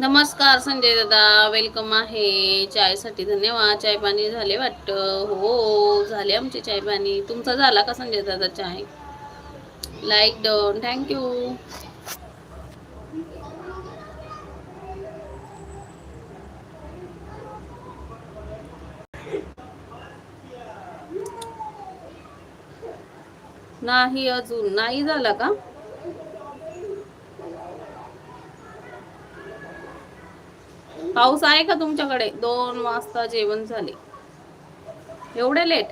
नमस्कार संजय दादा वेलकम आहे. चायसाठी धन्यवाद. चाय पाणी झाले वाटतं? हो झाले आमचे चाय पाणी तुमचा झाला का संजय दादा चाय? लाईक डन थँक्यू नाही अजून. नाही झाला का? पाऊस आहे का तुमच्याकडे? दोन वाजता जेवण झाले. एवढे लेट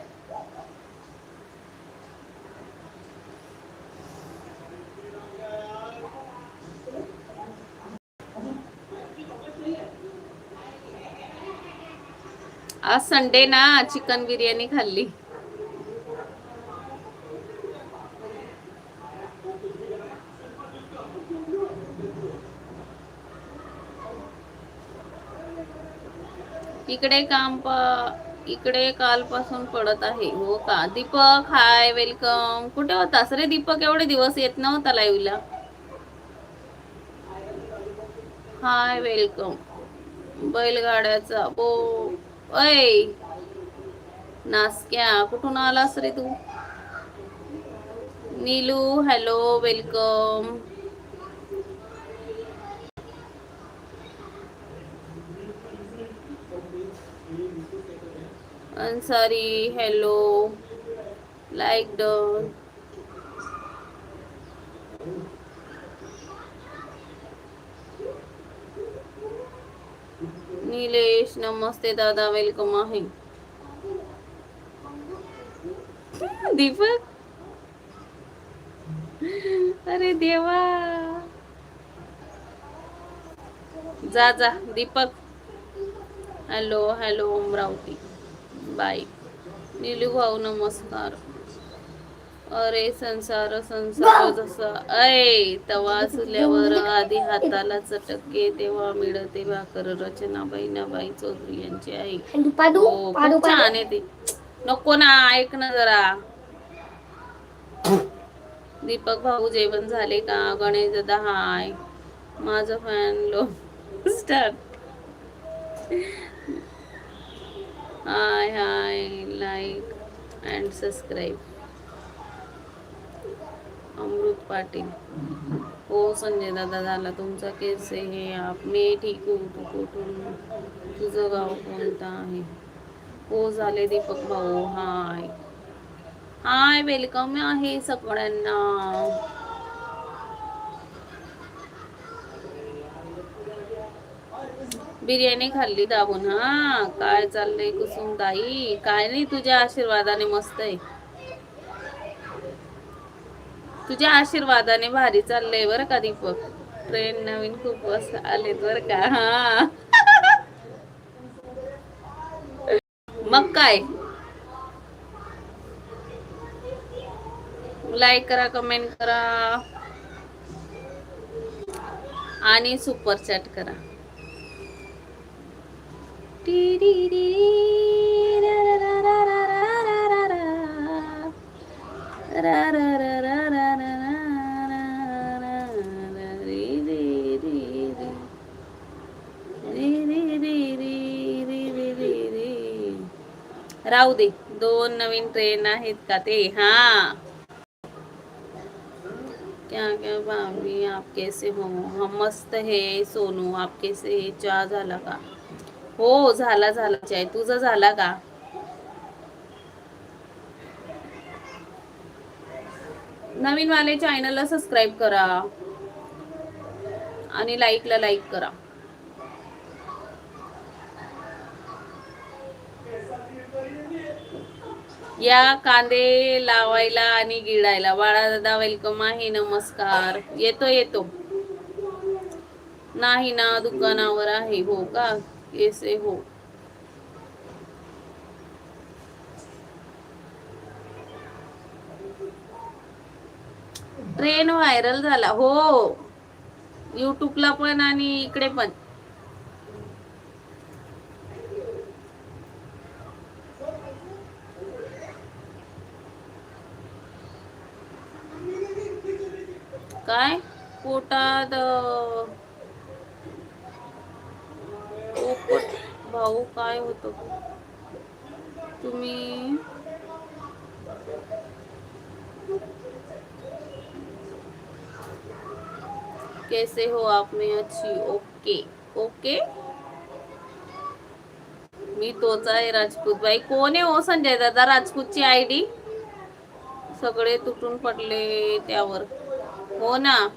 आज संडे ना चिकन बिर्याणी खाल्ली. इकडे काम प इकडे कालपासून पडत आहे. हो का? दीपक हाय वेलकम कुठे होतास रे दीपक? एवढे दिवस येत नव्हता लाईव्हला हाय वेलकम बैलगाड्याचा. ओ ऐ. नासक्या कुठून आलास रे तू? Nilu hello welcome Ansari hello like done Nilesh नमस्ते दादा वेलकम आहे दीपक अरे देवा जा जा Deepak hello hello Amravati bye Nilu भाऊ नमस्कार. अरे संसार संसार जसा ऐ तवा सुल्यावर आधी हाताला चटके तेव्हा मिळते भाकर रचना बहिणाबाई चौधरी यांची आई. हो, खूप छान आहे ते. नको ना ऐक ना जरा. दीपक भाऊ जेवण झाले का? गणेश दादा हाय. माझं fan low start hi hi like and subscribe Amrut Patil. हो संजय दादा झाला तुमचा केस आहे. हे आप मी ठीक होतो कुठून? तुझं गाव कोणतं आहे? हो झाले दीपक भाऊ. हाय. हाय वेलकम आहे सगळ्यांना. बिर्याणी खाल्ली दाबून हा? काय चाललंय कुसुम ताई? काय नाही तुझ्या आशीर्वादाने मस्त आहे. तुझ्या आशीर्वादाने भारी चाललंय बरं का दीपक? ट्रेन नवीन खूप वाजता आलेत बरं का हा? मग काय? लाईक करा कमेंट करा. आणि सुपर चॅट करा. राहू दे, दोन नवीन ट्रेन आहेत का ते? हा. क्या क्या भाभी, आप कैसे हो? हम मस्त है, सोनू, आप कैसे है? झाला का? हो झाला झाला चाय तुझा झाला का? नवीन वाले चॅनलला सबस्क्राईब करा. आणि लाईकला लाईक करा. या कांदे लावायला आणि गिळायला. बाळा दादा वेलकम आहे. नमस्कार. येतो येतो. नाही ना दुकानावर आहे. हो का? कैसे हो। ट्रेन व्हायरल झाला हो. युट्यूबला पण आणि इकडे पण. काय? पोटात भाऊ काय होतं. तुम्ही कैसे हो आप में अच्छी? ओके. ओके. मी तोच आहे राजपूत बाई कोण आहे हो संजय दादा? राजपूतची आय डी? सगळे तुटून पडले त्यावर. हो ना?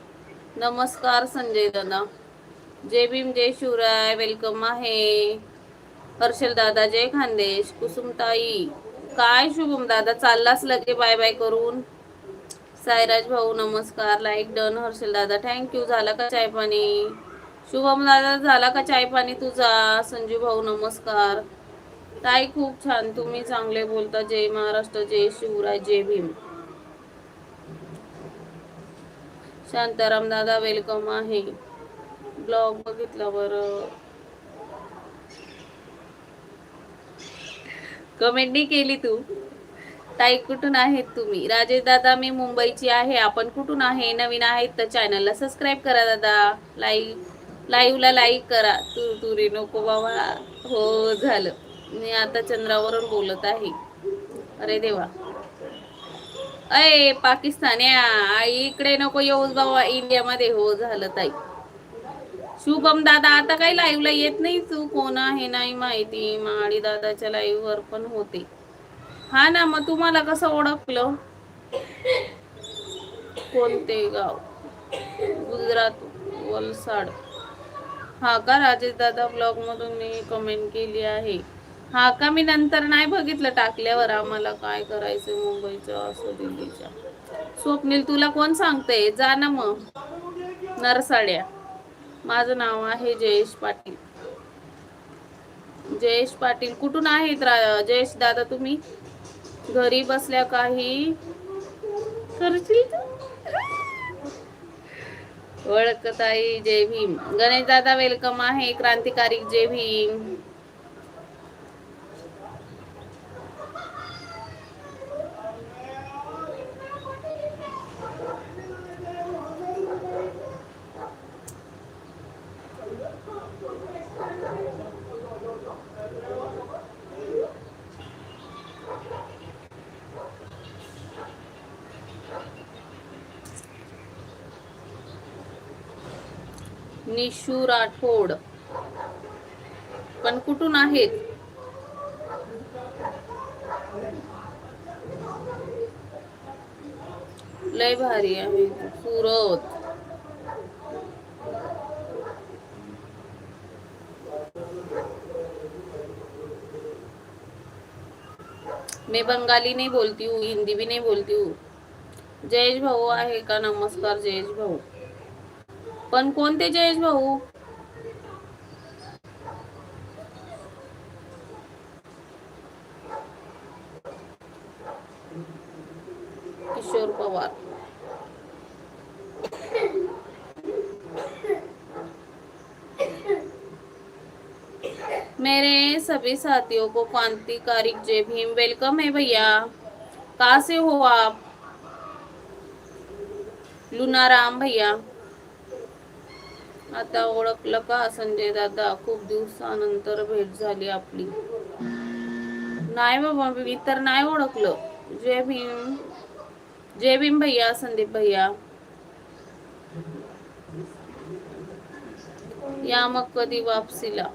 नमस्कार संजय दादा. जय भीम जय शिवराय. वेलकम आहे. हर्षल दादा जय खानदेश कुसुमताई. काय शुभम दादा चाललास लगे बाय बाय करून? साईराज भाऊ नमस्कार लाईक डन हर्षल दादा थँक्यू झाला का चाय पाणी? शुभम दादा झाला का चाय पाणी तुझा? संजू भाऊ नमस्कार. ताई खूप छान. तुम्ही चांगले बोलता. जय महाराष्ट्र जय शिवराय जय भीम. शांताराम दादा वेलकम आहे. ब्लॉग बघितला बरं. कमेंट नाही केली तू. ताई कुठून आहेत तुम्ही? राजेश दादा मी मुंबईची आहे. आपण कुठून आहे? नवीन आहेत तर चॅनलला सबस्क्राईब करा दादा. लाईव्ह लाईव्हला लाईक करा. तू तुरी नको बाबा. हो झालं. मी आता चंद्रावरून बोलत आहे. अरे देवा. अय पाकिस्तान्या. आई इकडे नको येऊस बाबा. इंडियामध्ये हो झालं ताई. शुभम दादा आता काही लाईव्हला येत नाही तू. कोण आहे नाही माहिती. माळी दादाच्या लाईव्ह वर पण होते. हा ना मग तुम्हाला कसं ओळखलं? कोणते गाव? गुजरात वलसाड. हा का राजेश दादा ब्लॉग मधून मी कमेंट केली आहे. हा का मी नंतर नाही बघितलं टाकल्यावर आम्हाला काय करायचं मुंबईचं असं दिल्लीच्या स्वप्नील तुला कोण सांगते जा ना मग. नरसाड्या. माझं नाव आहे जयेश पाटील. जयेश पाटील कुठून आहेत जयेश दादा तुम्ही? घरी बसल्या काही करशील ओळखत आहे जय भीम. गणेश दादा वेलकम आहे. क्रांतिकारी जय भीम. निशू राठोड. कुठून आहेत? लय भारी आहे. सुरत. मैं बंगाली नहीं बोलती हूँ, हिंदी भी नहीं बोलती हूँ. जयेश भाऊ आहे का? नमस्कार, जयेश भाऊ. पण कोणते जयेश भाऊ? किशोर पवार. मेरे सभी साथियों को क्रांतिकारी जय भीम वेलकम है भैया। कहाँ से हो आप? लुनाराम भैया। आता ओळखलं का संजय दादा? खूप दिवसानंतर भेट झाली आपली. नाही बाबा मी तर नाही ओळखलं. जय भीम. जय भीम भैया संदीप भैया. या मग कधी वापसीला.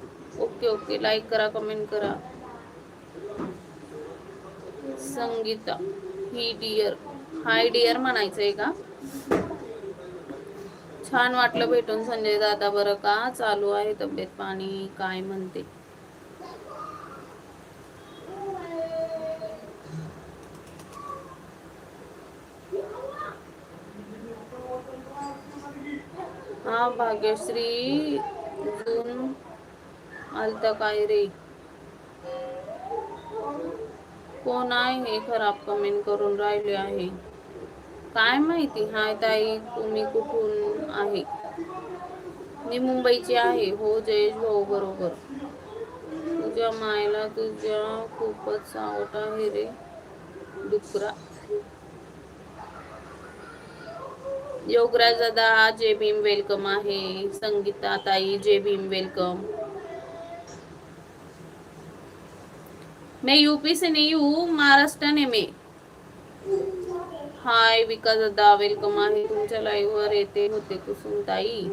Okay okay. लाईक करा कमेंट करा. संगीता ही डिअर हाय डिअर म्हणायचंय का? छान वाटलं भेटून संजय दादा बरं का? चालू आहे तब्येत पाणी काय म्हणते? हा भाग्यश्री जून आलता काय रे? कोण आहे खराब कमेंट करून राहिले आहे? काय माहिती? हाय ताई तुम्ही कुठून आहे? मी मुंबईची आहे. हो जयेश भाऊ बरोबर. तुझ्या मायला तुझ्या खूपच सावट आहे रे डुकरा. योगराज दादा जे भीम वेलकम आहे. संगीता ताई जे भीम वेलकम. मैं यूपी से नहीं हूँ महाराष्ट्र है हाय विकास दादा वेलकम आहे. तुमच्या लाईव्ह वर येते होते कुसुम ताई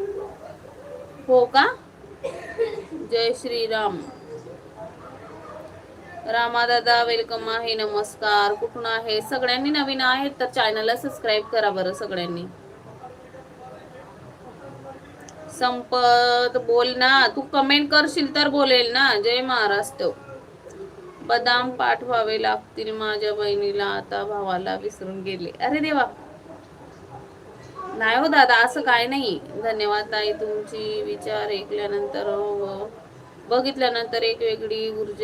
हो का? जय श्रीराम. रामा दादा वेलकम आहे. नमस्कार. कुठून आहे? सगळ्यांनी नवीन आहेत तर चॅनलला सबस्क्राईब करा बरं सगळ्यांनी. संपत बोल ना. तू कमेंट करशील तर बोलेल ना. जय महाराष्ट्र. बदाम पाठवावे लागतील माझ्या बहिणीला. आता भावाला विसरून गेले. अरे देवा. नाही हो दादा असं काय नाही. धन्यवाद ताई तुमची विचार ऐकल्यानंतर हो, हो. बघितल्यानंतर एक वेगळी ऊर्जा